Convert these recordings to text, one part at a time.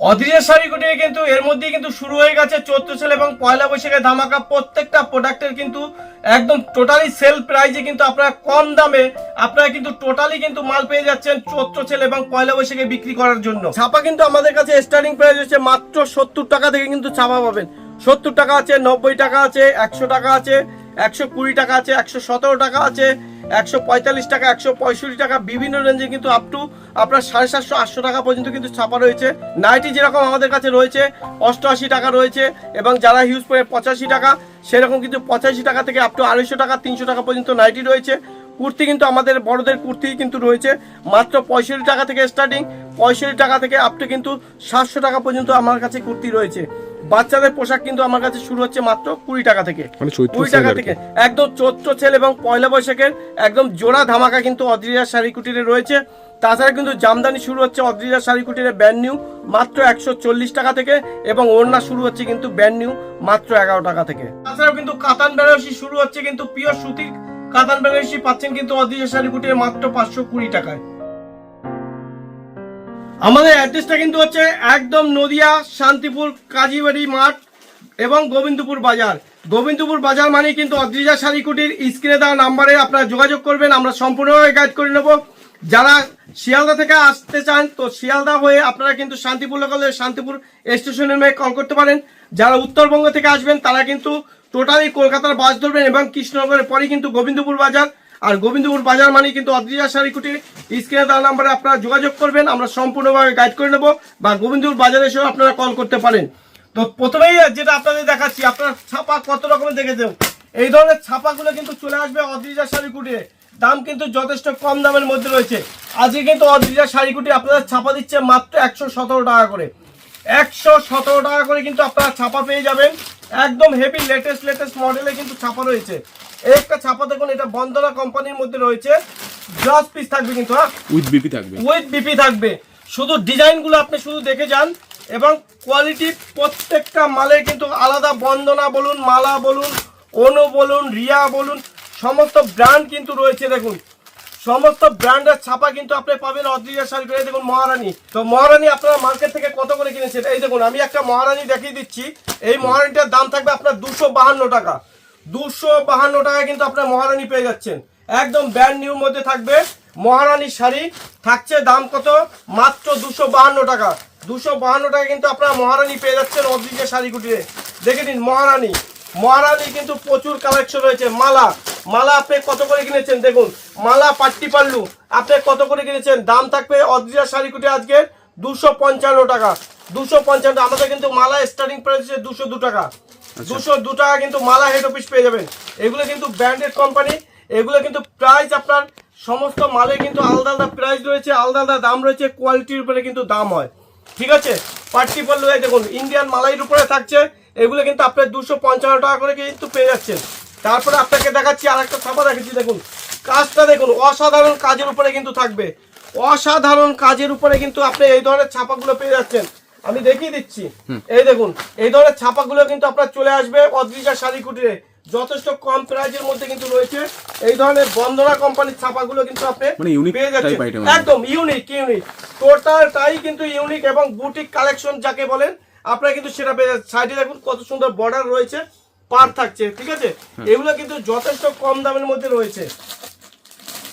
অধীরের শাড়ি কুটিরে কিন্তু এর মধ্যেই কিন্তু শুরু হয়ে গেছে চৈত্র সেল এবং পয়লা বৈশাখে ধামাকা প্রত্যেকটা প্রোডাক্টের কিন্তু একদম টোটালি সেল প্রাইজে কিন্তু আপনারা কম দামে আপনারা কিন্তু টোটালি কিন্তু মাল পেয়ে যাচ্ছেন চৈত্র সেল এবং পয়লা বৈশাখে বিক্রি করার জন্য। ছাপা কিন্তু আমাদের কাছে স্টার্টিং প্রাইস হচ্ছে মাত্র সত্তর টাকা থেকে কিন্তু ছাপা পাবেন। সত্তর টাকা আছে, নব্বই টাকা আছে, একশো টাকা আছে, একশো কুড়ি টাকা আছে, একশো সতেরো টাকা আছে একশো পঁয়তাল্লিশ টাকা, একশো পঁয়ষট্টি টাকা, বিভিন্ন রেঞ্জে কিন্তু আপ টু আপনার সাড়ে সাতশো, আটশো টাকা পর্যন্ত কিন্তু ছাপা রয়েছে। নাইটি যেরকম আমাদের কাছে রয়েছে, অষ্টআশি টাকা রয়েছে এবং যারা হিউজ পরে পঁচাশি টাকা, সেরকম কিন্তু পঁচাশি টাকা থেকে আপ টু আড়াইশো টাকা, তিনশো টাকা পর্যন্ত নাইটি রয়েছে। কুর্তি কিন্তু আমাদের বড়দের কুর্তি কিন্তু রয়েছে। মাত্র পঁয়ষট্টি টাকা থেকে স্টার্টিং পঁয়ষট্টি টাকা থেকে আপ টু কিন্তু সাতশো টাকা পর্যন্ত আমার কাছে কুর্তি রয়েছে। বাচ্চাদের পোশাক কিন্তু আমার কাছে শুরু হচ্ছে মাত্র কুড়ি টাকা থেকে। মানে কুড়ি টাকা থেকে। একদম চৈত্র সেল এবং পয়লা বৈশাখের একদম জোড়া ধামাকা কিন্তু অদ্রিজা শাড়ি কুটিরে রয়েছে। তাছাড়া কিন্তু জামদানি শুরু হচ্ছে অদ্রিজা শাড়ি কুটিরে ব্যান্ড নিউ মাত্র একশো চল্লিশ টাকা থেকে এবং ওড়না শুরু হচ্ছে কিন্তু ব্যান্ড নিউ মাত্র এগারো টাকা থেকে। তাছাড়াও কিন্তু কাতান বেনারসি শুরু হচ্ছে কিন্তু পিওর সুতির কাতান বেনারসি পাচ্ছেন কিন্তু অদ্রিজা শাড়ি কুটিরে মাত্র পাঁচশো কুড়ি টাকায়। আমাদের অ্যাড্রেসটা কিন্তু হচ্ছে একদম নদিয়া, শান্তিপুর, কাজীবাড়ি মাঠ এবং গোবিন্দপুর বাজার। গোবিন্দপুর বাজার মানে কিন্তু অদ্রিজা শাড়ি কুটির স্ক্রিনে দেওয়া নাম্বারে আপনারা যোগাযোগ করবেন, আমরা সম্পূর্ণভাবে গাইড করে নেব। যারা শিয়ালদা থেকে আসতে চান, তো শিয়ালদা হয়ে আপনারা কিন্তু শান্তিপুর লোকালে শান্তিপুর স্টেশনের মেয়ে কল করতে পারেন। যারা উত্তরবঙ্গ থেকে আসবেন, তারা কিন্তু টোটালি কলকাতার বাস ধরবেন এবং কৃষ্ণনগরের পরেই কিন্তু গোবিন্দপুর বাজার। আর গোবিন্দপুর বাজার মানে কিন্তু অদ্রিজা শাড়ি কুটির স্ক্রিনে দেওয়া নাম্বারে আপনারা যোগাযোগ করবেন, আমরা সম্পূর্ণভাবে গাইড করে নেব বা গোবিন্দপুর বাজারে এসেও আপনারা কল করতে পারেন। তো প্রথমেই যেটা আপনাদের দেখাচ্ছি, আপনার ছাপা কত রকমের দেখেছেন? এই ধরনের ছাপাগুলো কিন্তু চলে আসবে অদ্রিজা শাড়ি কুটিরে দাম কিন্তু যথেষ্ট কম দামের মধ্যে রয়েছে। আজকে কিন্তু অদ্রিজা শাড়ি কুটি আপনাদের ছাপা দিচ্ছে মাত্র একশো সতেরো টাকা করে। একশো সতেরো টাকা করে কিন্তু আপনারা ছাপা পেয়ে যাবেন। একদম হেভি লেটেস্ট লেটেস্ট মডেলে কিন্তু ছাপা রয়েছে। একটা ছাপা দেখুন এটা বন্দনা কোম্পানির মধ্যে রয়েছে। দশ পিস থাকবে কিন্তু হ্যাঁ? উইথ বিপি থাকবে। উইথ বিপি থাকবে। শুধু ডিজাইনগুলো আপনি শুধু দেখে যান এবং কোয়ালিটি প্রত্যেকটা মালের কিন্তু আলাদা বন্দনা বলুন মালা বলুন অনু বলুন রিয়া বলুন সমস্ত ব্র্যান্ড কিন্তু রয়েছে দেখুন। সমস্ত ব্র্যান্ডের ছাপা কিন্তু আপনি পাবেন অদ্রিজা শাড়ি করে দেখুন মহারানী। তো মহারানী আপনারা মার্কেট থেকে কত করে কিনেছেন? এই দেখুন আমি একটা মহারানী দেখিয়ে দিচ্ছি। এই মহারানীটার দাম থাকবে আপনার দুশো বাহান্ন টাকা। দুশো বাহান্ন টাকা কিন্তু আপনার মহারানী পেয়ে যাচ্ছেন। একদম ব্র্যান্ড নিউ মধ্যে থাকবে। মহারানী শাড়ি থাকছে দাম কত? মাত্র দুশো বাহান্ন টাকা। দুশো বাহান্ন টাকা কিন্তু আপনারা মহারানী পেয়ে যাচ্ছেন অদ্রিজা শাড়ি কুটিরে দেখে নিন মহারানী। মহারানী কিন্তু প্রচুর কালেকশন রয়েছে। মালা। মালা আপনি কত করে কিনেছেন? দেখুন, মালা পাট্টি পাল্লু। আপনি কত করে কিনেছেন? দাম থাকবে অদ্রিজা শাড়ি কুটি আজকে দুশো পঞ্চান্ন টাকা। দুশো পঞ্চান্ন, আমাদের কিন্তু মালা স্টার্টিং প্রাইস দুশো দু টাকা। দুশো দু টাকা কিন্তু মালা হেড অফিস পেয়ে যাবেন। এগুলো কিন্তু ব্র্যান্ডেড কোম্পানি এগুলো কিন্তু প্রাইস আপনার সমস্ত মালে কিন্তু আলাদা আলাদা প্রাইস রয়েছে, আলাদা আলাদা দাম রয়েছে কোয়ালিটির উপরে কিন্তু দাম হয়। ঠিক আছে? পার্টি পল্লু দেখুন ইন্ডিয়ান মালাইয়ের উপরে থাকছে, এগুলো কিন্তু আপনার দুশো পঞ্চান্ন টাকা করে কিন্তু পেয়ে যাচ্ছেন। তারপরে আপনাকে দেখাচ্ছি আর একটা ছাপা দেখাচ্ছি দেখুন। কাজটা দেখুন, অসাধারণ কাজের উপরে কিন্তু থাকবে। অসাধারণ কাজের উপরে কিন্তু আপনি এই ধরনের ছাপাগুলো পেয়ে যাচ্ছেন। আমি দেখিয়ে দিচ্ছি। এই দেখুন এই ধরনের ছাপাগুলো কিন্তু আপনার চলে আসবে অদ্রিজা শাড়ি কুটিরে যথেষ্ট কম প্রাইজের মধ্যে কিন্তু রয়েছে। এই ধরনের বন্দনা কোম্পানির ছাপাগুলো কিন্তু আপনি মানে পেয়ে যাচ্ছেন। একদম ইউনিক ইউনিক টোটালটাই কিন্তু ইউনিক এবং বুটিক কালেকশন যাকে বলেন আপনারা কিন্তু সেটা পেয়ে যাচ্ছেন। সাইডে দেখুন কত সুন্দর বর্ডার রয়েছে পার থাকছে ঠিক আছে? এগুলো কিন্তু যথেষ্ট কম দামের মধ্যে রয়েছে।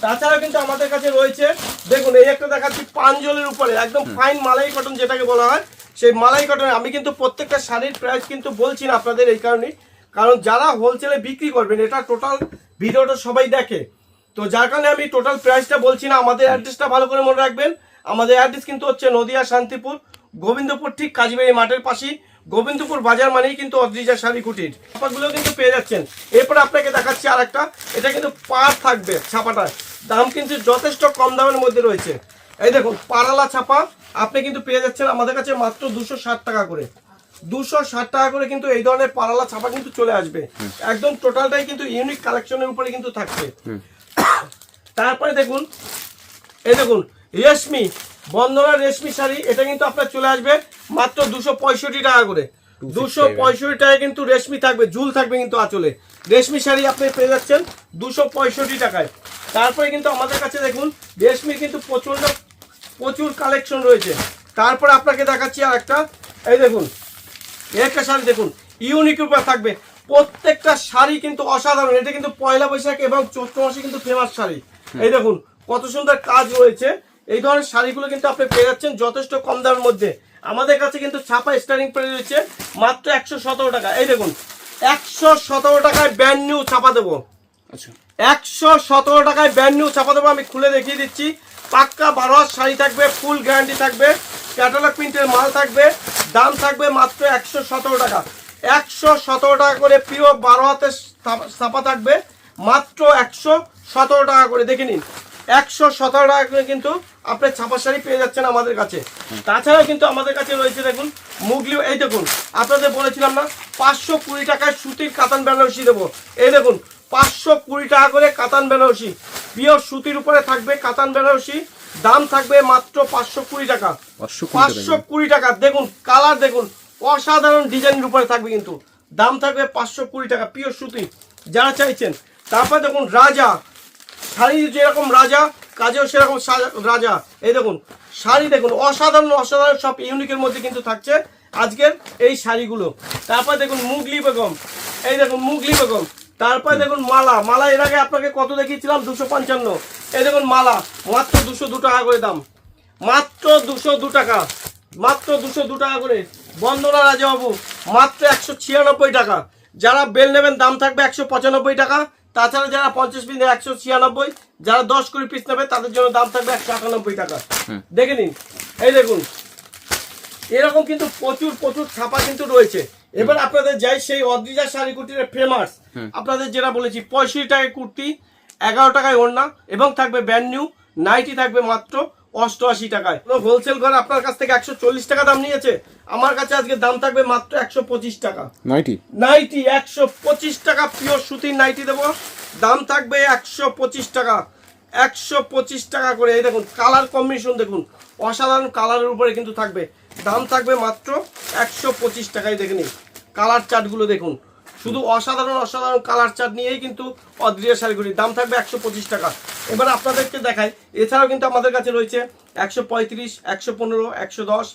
তাছাড়া কিন্তু আমাদের কাছে রয়েছে দেখুন এই একটা দেখাচ্ছি পাঞ্জলের উপরে একদম ফাইন মালাই কটন যেটাকে বলা হয়। সেই মালাই কটন আমি কিন্তু প্রত্যেকটা শাড়ির প্রাইস কিন্তু বলছি না আপনাদের এই কারণেই। কারণ যারা হোলসেলে বিক্রি করবেন, এটা টোটাল ভিডিওটা সবাই দেখে। তো যার কারণে আমি টোটাল প্রাইসটা বলছি না, আমাদের অ্যাড্রেসটা ভালো করে মনে রাখবেন। আমাদের অ্যাড্রেস কিন্তু হচ্ছে নদিয়া, শান্তিপুর, গোবিন্দপুর, ঠিক কাজীবাড়ি মাঠের পাশেই। গোবিন্দপুর বাজার মানেই কিন্তু অদ্রিজা শাড়ি কুটির। ছাপাগুলো কিন্তু পেয়ে যাচ্ছেন। এরপরে আপনাকে দেখাচ্ছি আর একটা এটা কিন্তু পার থাকবে ছাপাটা দাম কিন্তু যথেষ্ট কম দামের মধ্যে রয়েছে। এই দেখুন, পারালা ছাপা। আপনি কিন্তু পেয়ে যাচ্ছেন আমাদের কাছে মাত্র দুশো ষাট টাকা করে। দুশো ষাট টাকা করে কিন্তু এই ধরনের পারালা ছাপা কিন্তু চলে আসবে। একদম টোটালটাই কিন্তু ইউনিক কালেকশনের উপরে কিন্তু থাকছে তারপরে দেখুন এই দেখুন রেশমি বন্দনা রেশমি শাড়ি এটা কিন্তু আপনার চলে আসবে মাত্র দুশো পঁয়ষট্টি টাকা করে। দুশো পঁয়ষট্টি টাকা কিন্তু রেশমি থাকবে ঝুল থাকবে কিন্তু আঁচলে। রেশমি শাড়ি আপনি পেয়ে যাচ্ছেন দুশো পঁয়ষট্টি টাকায়। তারপরে কিন্তু আমাদের কাছে দেখুন রেশমি কিন্তু প্রচণ্ড প্রচুর কালেকশন রয়েছে। তারপরে আপনাকে দেখাচ্ছি আর একটা এই দেখুন একটা শাড়ি দেখুন ইউনিক উপর থাকবে। প্রত্যেকটা শাড়ি কিন্তু অসাধারণ। এটা কিন্তু পয়লা বৈশাখ এবং চৈত্র মাসে কিন্তু ফেমাস শাড়ি। এই দেখুন কত সুন্দর কাজ রয়েছে। এই ধরনের শাড়িগুলো কিন্তু আপনি পেয়ে যাচ্ছেন যথেষ্ট কম দামের মধ্যে। আমাদের কাছে কিন্তু ছাপা স্টার্টিং প্রাইস রয়েছে মাত্র একশো সতেরো টাকা। এই দেখুন একশো সতেরো টাকায় ব্যান্ড নিউ ছাপা দেবো। আচ্ছা। একশো সতেরো টাকায় ব্যান্ড নিউ ছাপা দেবো আমি খুলে দেখিয়ে দিচ্ছি। পাক্কা বারো শাড়ি থাকবে ফুল গ্যারান্টি থাকবে ক্যাটালগ প্রিন্টের মাল থাকবে, দাম থাকবে মাত্র একশো সতেরো টাকা। একশো সতেরো টাকা করে প্রিয় বারো হাতে ছাপা- থাকবে, মাত্র একশো সতেরো টাকা করে। দেখে নিন, একশো সতেরো টাকা করে কিন্তু আপনি ছাপা শাড়ি পেয়ে যাচ্ছেন আমাদের কাছে। তাছাড়াও কিন্তু আমাদের কাছে রয়েছে দেখুন মুগলি এই দেখুন, আপনাদের বলেছিলাম না, পাঁচশো কুড়ি টাকায় সুতির কাতান বেনারসি দেবো। এই দেখুন, পাঁচশো কুড়ি টাকা করে কাতান বেনারসি। পিওর সুতির উপরে থাকবে কাতান বেনারসি দাম থাকবে মাত্র পাঁচশো কুড়ি টাকা। পাঁচশো কুড়ি টাকা। দেখুন কালার দেখুন অসাধারণ ডিজাইনের উপরে থাকবে কিন্তু। দাম থাকবে পাঁচশো কুড়ি টাকা পিওর সুতি যারা চাইছেন। তারপর দেখুন রাজা শাড়ি যেরকম রাজা কাজেও সেরকম রাজা। এই দেখুন শাড়ি দেখুন অসাধারণ অসাধারণ সব ইউনিকের মধ্যে কিন্তু থাকছে আজকের এই শাড়িগুলো। তারপর দেখুন মুগলি বেগম এই দেখুন মুগলি বেগম। তারপর দেখুন মালা। মালা এর আগে আপনাকে কত দেখিয়েছিলাম? দুশো পঞ্চান্ন। এই দেখুন মালা। মাত্র দুশো দু টাকা করে দাম। মাত্র দুশো দু টাকা। মাত্র দুশো দু টাকা করে। বন্দনা রাজাবাবু মাত্র একশো ছিয়ানব্বই টাকা। যারা বেল নেবেন দাম থাকবে একশো পঁচানব্বই টাকা। তাছাড়া যারা পঞ্চাশ পিস একশো ছিয়ানব্বই। যারা দশ কুড়ি পিস নেবে তাদের জন্য দাম থাকবে একশো একানব্বই টাকা। দেখে নিন। এই দেখুন। এরকম কিন্তু প্রচুর প্রচুর ছাপা কিন্তু রয়েছে। এবার আপনাদের যাই সেই অদ্রিজা শাড়ি কুটির ফেমাস আপনাদের যেটা বলেছি পঁয়ষট্টি টাকায় কুর্তি এগারো টাকায় ওড়না এবং থাকবে ব্যান্ড নিউ নাইটি থাকবে মাত্র অষ্টআশি টাকায়। হোলসেল ঘর আপনার কাছ থেকে একশো চল্লিশ টাকা দাম নিয়েছে? আমার কাছে আজকে দাম থাকবে মাত্র একশো পঁচিশ টাকা। নাইটি নাইটি একশো পঁচিশ টাকা পিওর সুতির নাইটি দেবো। দাম থাকবে একশো পঁচিশ টাকা। একশো পঁচিশ টাকা করে এই দেখুন কালার কম্বিনেশন দেখুন। অসাধারণ কালারের উপরে কিন্তু থাকবে। দাম থাকবে মাত্র একশো পঁচিশ টাকায় দেখে নিন। কালার চার্টগুলো দেখুন। শুধু অসাধারণ অসাধারণ কালার চার্ট নিয়েই কিন্তু অদ্রিয়া শাড়িগুলির দাম থাকবে একশো পঁচিশ টাকা। এবার আপনাদেরকে দেখাই। এছাড়াও কিন্তু আমাদের কাছে রয়েছে একশো পঁয়ত্রিশ একশো পনেরো একশো দশ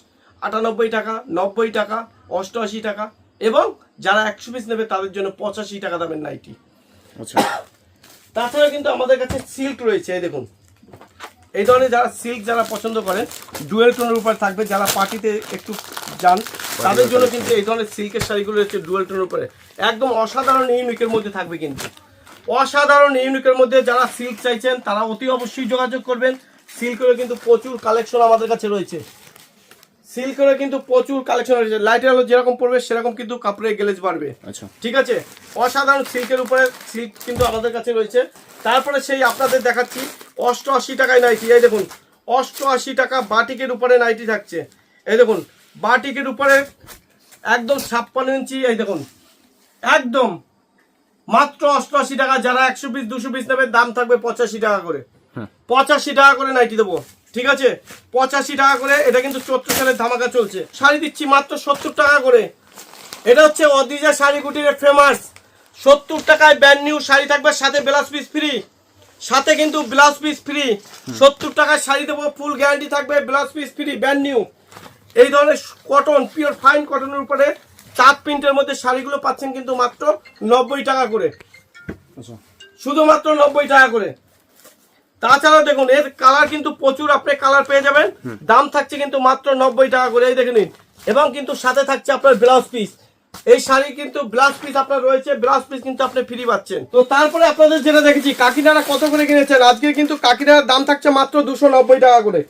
আটানব্বই টাকা নব্বই টাকা অষ্টআশি টাকা। এবং যারা একশো পিস নেবে তাদের জন্য পঁচাশি টাকা দামের নাইটি। আচ্ছা। তাছাড়া কিন্তু আমাদের কাছে সিল্ক রয়েছে এই দেখুন। এই ধরনের যারা সিল্ক যারা পছন্দ করেন ডুয়েল টোনের উপরে থাকবে যারা পার্টিতে একটু যান তাদের জন্য কিন্তু এই ধরনের সিল্কের শাড়িগুলো রয়েছে ডুয়েল টোনের উপরে। একদম অসাধারণ ইউনিকের মধ্যে থাকবে কিন্তু। অসাধারণ ইউনিকের মধ্যে যারা সিল্ক চাইছেন তারা অতি অবশ্যই যোগাযোগ করবেন। সিল্কেরও কিন্তু প্রচুর কালেকশন আমাদের কাছে রয়েছে। সিল্কেরও কিন্তু প্রচুর কালেকশন রয়েছে। লাইটের আলো যেরকম পড়বে সেরকম কিন্তু কাপড়ের গ্লেজ বাড়বে। আচ্ছা। ঠিক আছে? অসাধারণ সিল্কের উপরে সিল্ক কিন্তু আমাদের কাছে রয়েছে। তারপরে সেই আপনাদের দেখাচ্ছি। অষ্টআশি টাকায় নাইটি এই দেখুন অষ্টআশি টাকা বাটিকের উপরে নাইটি থাকছে। এই দেখুন বাটিকের উপরে একদম ছাপ্পান্ন ইঞ্চি এই দেখুন একদম মাত্র অষ্টআশি টাকা যারা একশো পিস দুশো পিস নেবে দাম থাকবে পঁচাশি টাকা করে। হ্যাঁ। পঁচাশি টাকা করে নাইটি দেবো ঠিক আছে? পঁচাশি টাকা করে এটা কিন্তু চোদ্দ সালের ধামাকা চলছে। শাড়ি দিচ্ছি মাত্র সত্তর টাকা করে। এটা হচ্ছে অদিজা শাড়ি কুটিরের ফেমাস সত্তর টাকায় ব্যান্ড নিউ শাড়ি থাকবে সাথে ব্লাউজ পিস ফ্রি সাথে কিন্তু ব্লাউজ পিস ফ্রি সত্তর টাকায় শাড়ি দেবো ফুল গ্যারান্টি থাকবে blouse piece free band new এই ধরনের কটন পিওর ফাইন কটনের উপরে চার প্রিন্টের মধ্যে শাড়িগুলো পাচ্ছেন কিন্তু মাত্র নব্বই টাকা করে। আচ্ছা। শুধুমাত্র নব্বই টাকা করে। তাছাড়া দেখুন এর কালার কিন্তু প্রচুর আপনি কালার পেয়ে যাবেন। দাম থাকছে কিন্তু মাত্র নব্বই টাকা করে এই দেখে নিন। এবং কিন্তু সাথে থাকছে আপনার ব্লাউজ পিস এই শাড়ি কিন্তু ব্লাউজ পিস আপনার রয়েছে ব্লাউজ পিস কিন্তু আপনি ফ্রি পাচ্ছেন। তো তারপরে আপনাদের যেটা দেখেছি কাকিনারা কত করে কিনেছেন? আজকে কিন্তু কাকিনার দাম থাকছে মাত্র দুশো নব্বই টাকা করে।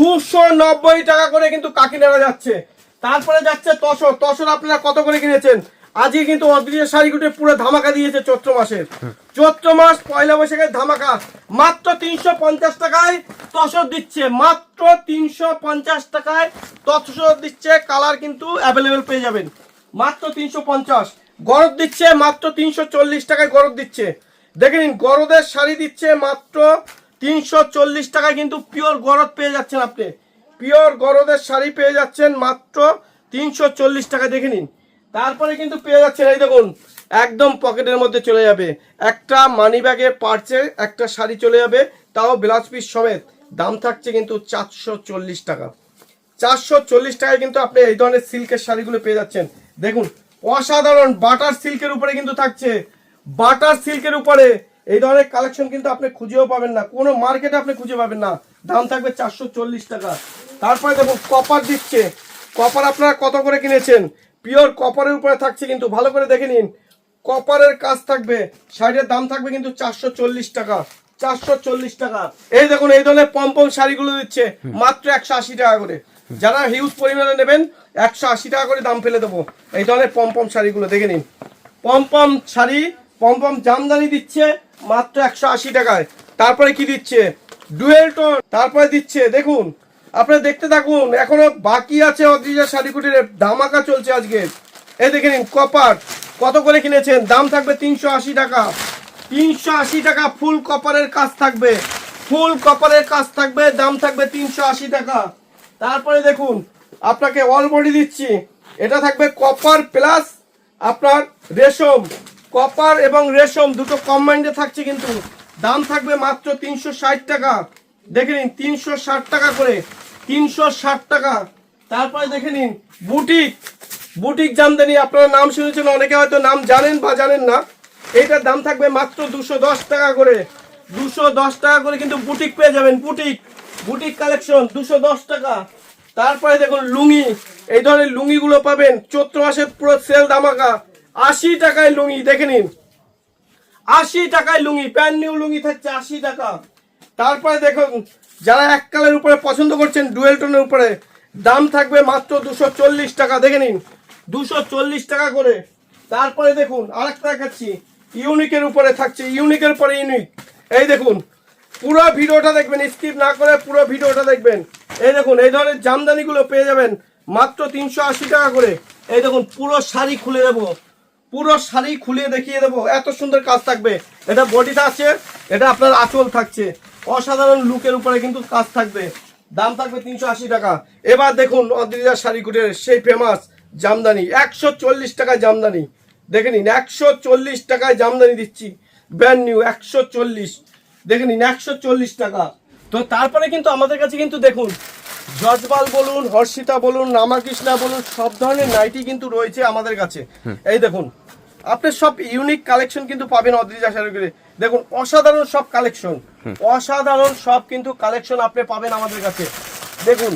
দুশো নব্বই টাকা করে কিন্তু কাকিনাড়া যাচ্ছে। তারপরে যাচ্ছে তসর। তসর আপনারা কত করে কিনেছেন? আজকে কিন্তু অদ্রিয় শাড়িগুটি পুরো ধামাকা দিয়েছে চৈত্র মাসের। চৈত্র মাস পয়লা বৈশাখের ধামাকা। মাত্র তিনশো পঞ্চাশ টাকায় তসর দিচ্ছে। মাত্র তিনশো পঞ্চাশ টাকায় তসর দিচ্ছে। কালার কিন্তু অ্যাভেলেবেল পেয়ে যাবেন। মাত্র তিনশো পঞ্চাশ। গরদ দিচ্ছে মাত্র তিনশো চল্লিশ টাকায় গরদ দিচ্ছে। দেখে নিন, গরদের শাড়ি দিচ্ছে মাত্র তিনশো চল্লিশ টাকায় কিন্তু পিওর গরদ পেয়ে যাচ্ছেন আপনি। পিওর গরদের শাড়ি পেয়ে যাচ্ছেন মাত্র তিনশো চল্লিশ টাকা দেখে নিন। তারপরে কিন্তু পেয়ে যাচ্ছেন, এই দেখুন, একদম পকেটের মধ্যে চলে যাবে। একটা মানি ব্যাগে পার্চে একটা শাড়ি চলে যাবে, তাও ব্লাউজ পিস সমেত। দাম থাকছে কিন্তু চারশো চল্লিশ টাকা। চারশো চল্লিশ টাকায় কিন্তু আপনি এই ধরনের সিল্কের শাড়িগুলো পেয়ে যাচ্ছেন। দেখুন অসাধারণ বাটার সিল্কের উপরে কিন্তু থাকছে। বাটার সিল্কের উপরে এই ধরনের কালেকশন কিন্তু আপনি খুঁজেও পাবেন না। কোনো মার্কেটে আপনি খুঁজে পাবেন না। দাম থাকবে চারশো চল্লিশ টাকা। তারপরে দেখুন কপার দিচ্ছে। কপার আপনারা কত করে কিনেছেন? পিওর কপারের উপরে থাকছে কিন্তু ভালো করে দেখে নিন। কপারের কাজ থাকবে শাড়ির দাম থাকবে কিন্তু চারশো চল্লিশ টাকা। চারশো চল্লিশ টাকা। এই দেখুন এই ধরনের পম্পম শাড়িগুলো দিচ্ছে মাত্র একশো আশি টাকা করে। যারা হিউজ পরিমাণে নেবেন, একশো আশি টাকা করে দাম ফেলে দেবো। এই ধরনের পম্পম শাড়িগুলো, দেখে নিন। পম্পম শাড়ি পম্পম জামদানি দিচ্ছে মাত্র একশো আশি টাকায়। তারপরে কি দিচ্ছে? Dual tone. তারপরে দিচ্ছে, দেখুন, আপনারা দেখতে থাকুন, এখনও বাকি আছে অদ্রিজা শাড়ি কুটির ধামাকা চলছে আজকে। এই দেখে নিন, কপার, কত করে কিনেছেন? দাম থাকবে তিনশো আশি টাকা। তিনশো আশি টাকা ফুল কপারের কাজ থাকবে। ফুল কপারের কাজ থাকবে, দাম থাকবে তিনশো আশি টাকা। তারপরে দেখুন, আপনাকে অল বডি দিচ্ছি। এটা থাকবে কপার প্লাস আপনার রেশম। কপার এবং রেশম দুটো কম্বাইন্ডে থাকছে কিন্তু। দাম থাকবে মাত্র তিনশো ষাট টাকা। দেখে নিন, তিনশো ষাট টাকা করে, তিনশো ষাট টাকা। তারপরে দেখে নিন, বুটিক। বুটিক জামদানি, আপনারা নাম শুনেছেন, অনেকে হয়তো নাম জানেন বা জানেন না। এইটার দাম থাকবে মাত্র দশ টাকা করে। দুশো দশ টাকা করে কিন্তু বুটিক পেয়ে যাবেন, বুটিক। বুটিক কালেকশন, দুশো দশ টাকা। তারপরে দেখুন লুঙ্গি, এই ধরনের লুঙ্গিগুলো পাবেন চৈত্র মাসে পুরো সেল দামাকা আশি টাকায় লুঙ্গি, দেখে নিন। আশি টাকায় লুঙ্গি প্যান্ট নিউ লুঙ্গি থাকছে আশি টাকা। তারপরে দেখুন, যারা এক কালের উপরে পছন্দ করছেন, ডুয়েল টোনের উপরে, দাম থাকবে মাত্র দুশো চল্লিশ টাকা, দেখে নিন। দুশো চল্লিশ টাকা করে। তারপরে দেখুন, আরেকটা দেখাচ্ছি। ইউনিকের উপরে থাকছে, ইউনিকের উপরে ইউনিক। এই দেখুন, পুরো ভিডিওটা দেখবেন স্কিপ না করে পুরো ভিডিওটা দেখবেন। এই দেখুন, এই ধরনের জামদানিগুলো পেয়ে যাবেন মাত্র তিনশো আশি টাকা করে। এই দেখুন, পুরো শাড়ি খুলে দেবো। পুরো শাড়ি খুলে দেখিয়ে দেবো, এত সুন্দর কাজ থাকবে। এটা বডিটা আছে, এটা আপনার আঁচল থাকছে। অসাধারণ লুকের উপরে কিন্তু কাজ থাকবে। দাম থাকবে তিনশো আশি টাকা। এবার দেখুন, অদ্রিজা শাড়ি কুটের সেই ফেমাস জামদানি, একশো চল্লিশ টাকায় জামদানি। দেখে নিন, একশো চল্লিশ টাকায় জামদানি দিচ্ছি। ব্র্যান্ড নিউ একশো চল্লিশ। দেখে নিন একশো চল্লিশ টাকা। তো তারপরে কিন্তু আমাদের কাছে কিন্তু দেখুন জজবাল বলুন হর্ষিতা বলুন রামাকৃষ্ণা বলুন সব ধরনের নাইটি কিন্তু রয়েছে আমাদের কাছে। এই দেখুন আপনি সব ইউনিক কালেকশন কিন্তু পাবেন অদ্রিজা শাড়িগুলি দেখুন অসাধারণ সব কালেকশন অসাধারণ সব কিন্তু কালেকশন আপনি পাবেন আমাদের কাছে। দেখুন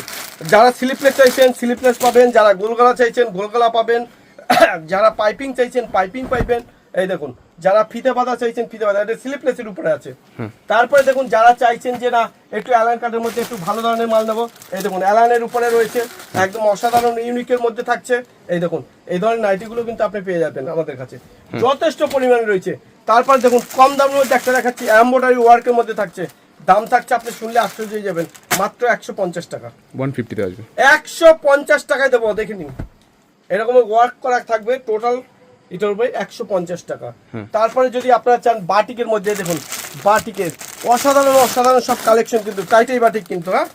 যারা স্লিপলেস চাইছেন স্লিপলেস পাবেন যারা গোলগলা চাইছেন গোলগলা পাবেন যারা পাইপিং চাইছেন পাইপিং পাইবেন। এই দেখুন যারা ফিতে বাঁধা চাইছেন ফিতে বাঁধা এটা স্লিপলেসের উপরে আছে। তারপরে দেখুন যারা চাইছেন যে না একটু অ্যালান কার্ডের মধ্যে একটু ভালো ধরনের মাল নেব এই দেখুন অ্যালানের উপরে রয়েছে একদম অসাধারণ ইউনিকের মধ্যে থাকছে। এই দেখুন এই ধরনের নাইটিগুলো কিন্তু আপনি পেয়ে যাবেন আমাদের কাছে। যথেষ্ট পরিমাণে রয়েছে। তারপর দেখুন কম দামের মধ্যে একটা দেখাচ্ছি এম্বোডারি ওয়ার্কের মধ্যে থাকছে। দাম থাকছে আপনি শুনলে আশ্চর্য হয়ে যাবেন মাত্র একশো পঞ্চাশ টাকা। ওয়ান ফিফটিতে আসবে। একশো পঞ্চাশ টাকায় দেবো দেখে নিন। এরকম ওয়ার্ক করা থাকবে টোটাল এটার উপরে একশো পঞ্চাশ টাকা। তারপরে যদি আপনারা চান বাটিকের মধ্যে দেখুন বাটিকের অসাধারণ অসাধারণ সব কালেকশন কিন্তু টাইটাই বাটিক কিন্তু হ্যাঁ?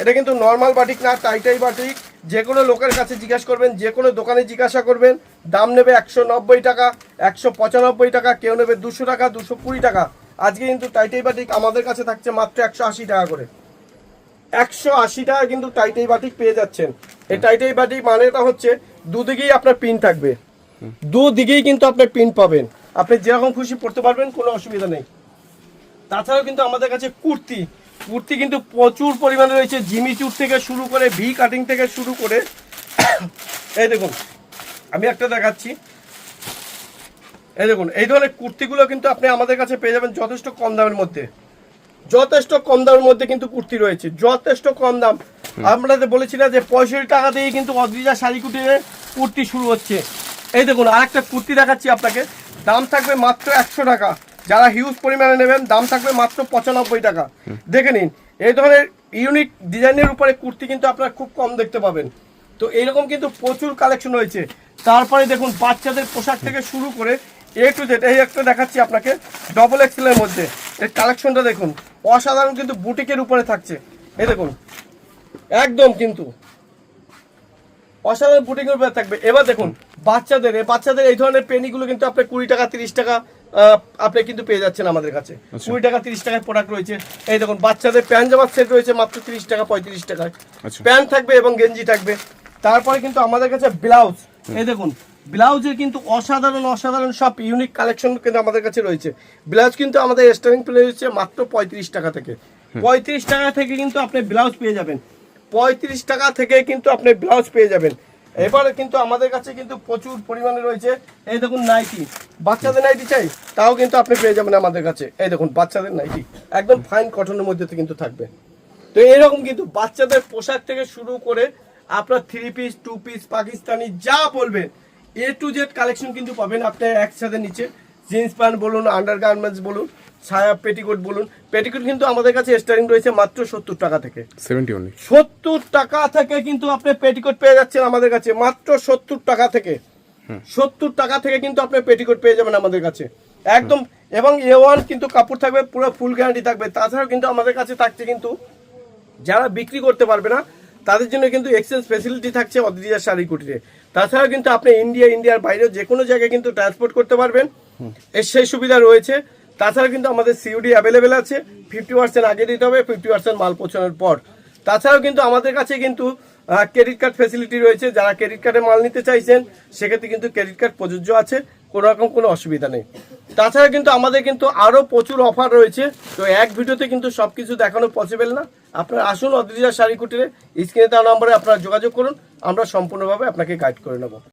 এটা কিন্তু নর্মাল বাটিক না টাইটাই বাটিক। যে কোনো লোকের কাছে জিজ্ঞাসা করবেন যে কোনো দোকানে জিজ্ঞাসা করবেন দাম নেবে একশো নব্বই টাকা একশো পঁচানব্বই টাকা কেউ নেবে দুশো টাকা দুশো কুড়ি টাকা। আজকে কিন্তু টাইটাই বাটিক আমাদের কাছে থাকছে মাত্র একশো আশি টাকা করে। একশো আশি টাকা কিন্তু টাইটাই বাটিক পেয়ে যাচ্ছেন। এই টাইটাই বাটিক মানেটা হচ্ছে দুদিকেই আপনার পিন থাকবে। দুদিকেই কিন্তু আপনার পিন পাবেন। আপনি যেরকম খুশি পড়তে পারবেন কোনো অসুবিধা নেই। তাছাড়াও কিন্তু আমাদের কাছে কুর্তি। কুর্তি কিন্তু প্রচুর পরিমাণে রয়েছে। জিমি চুর থেকে শুরু করে ভি কাটিং থেকে শুরু করে। এই দেখুন আমি একটা দেখাচ্ছি। এই দেখুন এই ধরনের কুর্তিগুলো কিন্তু আপনি আমাদের কাছে পেয়ে যাবেন যথেষ্ট কম দামের মধ্যে। যথেষ্ট কম দামের মধ্যে কিন্তু কুর্তি রয়েছে। যথেষ্ট কম দাম। আমরা তো বলেছি যে পঁয়ষট্টি টাকা দিয়ে কিন্তু অদ্রিজা শাড়ি কুটিরে কুর্তি শুরু হচ্ছে। এই দেখুন আরেকটা কুর্তি দেখাচ্ছি আপনাকে। দাম থাকবে মাত্র একশো টাকা। যারা হিউজ পরিমাণে নেবেন দাম থাকবে মাত্র পঁচানব্বই টাকা। দেখে নিন এই ধরনের ইউনিক ডিজাইনের উপরে কুর্তি কিন্তু আপনারা খুব কম দেখতে পাবেন। তো এইরকম কিন্তু প্রচুর কালেকশন রয়েছে। তারপরে দেখুন বাচ্চাদের পোশাক থেকে শুরু করে এ টু জেড এই একটা দেখাচ্ছি আপনাকে ডবল এক্সেলের মধ্যে। এর কালেকশনটা দেখুন অসাধারণ কিন্তু বুটিকের উপরে থাকছে। এই দেখুন একদম কিন্তু অসাধারণ বুটিকের উপরে থাকবে। এবার দেখুন বাচ্চাদের বাচ্চাদের এই ধরনের পেনিগুলো কিন্তু আপনি কুড়ি টাকা তিরিশ টাকা আপনি কিন্তু পেয়ে যাচ্ছেন আমাদের কাছে। আচ্ছা। কুড়ি টাকা তিরিশ টাকায় প্রোডাক্ট রয়েছে। এই দেখুন বাচ্চাদের প্যান্ট জামার সেট রয়েছে মাত্র তিরিশ টাকা পঁয়ত্রিশ টাকায়। আচ্ছা। প্যান্ট থাকবে এবং গেঞ্জি থাকবে। তারপরে কিন্তু আমাদের কাছে ব্লাউজ। এই দেখুন ব্লাউজের কিন্তু অসাধারণ অসাধারণ সব ইউনিক কালেকশন কিন্তু আমাদের কাছে রয়েছে। ব্লাউজ কিন্তু আমাদের স্টার্টিং প্রাইস হচ্ছে মাত্র পঁয়ত্রিশ টাকা থেকে। পঁয়ত্রিশ টাকা থেকে কিন্তু আপনি ব্লাউজ পেয়ে যাবেন। পঁয়ত্রিশ টাকা থেকে কিন্তু আপনি ব্লাউজ পেয়ে যাবেন। এবারে কিন্তু আমাদের কাছে কিন্তু প্রচুর পরিমাণে রয়েছে। এই দেখুন নাইটি বাচ্চাদের নাইটি চাই, তাও কিন্তু আপনি পেয়ে যাবেন আমাদের কাছে। এই দেখুন, বাচ্চাদের নাইটি একদম ফাইন কটনের মধ্যে কিন্তু থাকবে। তো এরকম কিন্তু বাচ্চাদের পোশাক থেকে শুরু করে আপনার three piece two piece Pakistani যা বলবেন এ টু জেড কালেকশন কিন্তু পাবেন আপনি একসাথে নিচে। জিন্স প্যান্ট বলুন আন্ডার গার্মেন্টস বলুন ছায়া পেটিকোট বলুন। পেটিকোট কিন্তু আমাদের কাছে স্টার্টিং রয়েছে মাত্র সত্তর টাকা থেকে। সেভেন্টি অনলি সত্তর টাকা থেকে কিন্তু আপনি পেটিকোট পেয়ে যাচ্ছেন আমাদের কাছে মাত্র সত্তর টাকা থেকে। সত্তর টাকা থেকে কিন্তু আপনি পেটিকোট পেয়ে যাবেন আমাদের কাছে। একদম এবং এ ওয়ান কিন্তু কাপড় থাকবে পুরো ফুল গ্যারান্টি থাকবে। তাছাড়াও কিন্তু আমাদের কাছে থাকছে কিন্তু যারা বিক্রি করতে পারবে না তাদের জন্য কিন্তু এক্সচেঞ্জ ফেসিলিটি থাকছে অদ্রিজা শাড়ি কুটিরে তাছাড়াও কিন্তু আপনি ইন্ডিয়া ইন্ডিয়ার বাইরেও যে কোনো জায়গায় কিন্তু ট্রান্সপোর্ট করতে পারবেন। এর সেই সুবিধা রয়েছে। তাছাড়া কিন্তু আমাদের সিউডি অ্যাভেলেবেল আছে ফিফটি পার্সেন্ট আগে দিতে হবে ফিফটি পার্সেন্ট মাল পৌঁছানোর পর। তাছাড়াও কিন্তু আমাদের কাছে কিন্তু ক্রেডিট কার্ড ফেসিলিটি রয়েছে, যারা ক্রেডিট কার্ডে মাল নিতে চাইছেন, সেক্ষেত্রে কিন্তু ক্রেডিট কার্ড প্রযোজ্য আছে, কোনো রকম কোনো অসুবিধা নেই। তাছাড়া কিন্তু আমাদের কিন্তু আরও প্রচুর অফার রয়েছে, তো এক ভিডিওতে কিন্তু সব কিছু দেখানো পসিবল না। আপনারা আসুন অদ্রিজা শাড়ি কুটিরে, স্ক্রিনে তার নম্বরে আপনারা যোগাযোগ করুন, আমরা সম্পূর্ণভাবে আপনাকে গাইড করে নেব।